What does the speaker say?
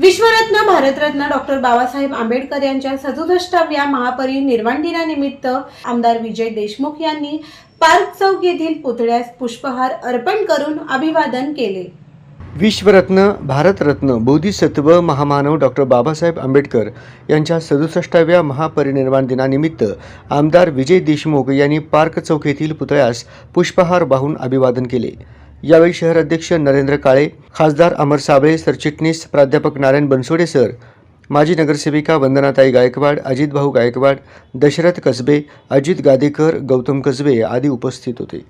विश्वरत्न Bharat Ratna doctor Babasaheb Ambedkar यांच्या सदुसष्टाव्या महापरिनिर्वाण दिनानिमित्त आमदार विजय देशमुख यांनी पार्क चौक येथील पुतळ्यास पुष्पहार अर्पण करून अभिवादन केले. विश्वरत्न भारतरत्न बोधिसत्व महामानव डॉक्टर बाबासाहेब आंबेडकर यांच्या सदुसष्टाव्या महापरिनिर्वाण दिनानिमित्त आमदार विजय देशमुख यांनी पार्क चौक येथील पुतळ्यास पुष्पहार वाहून अभिवादन केले. यावेळी शहर अध्यक्ष नरेंद्र काळे खासदार अमर साबळे सरचिटणीस प्राध्यापक नारायण बनसोडे सर माजी नगरसेविका वंदनाताई गायकवाड अजित भाऊ गायकवाड दशरथ कसबे अजित गादेकर गौतम कसबे आदी उपस्थित होते.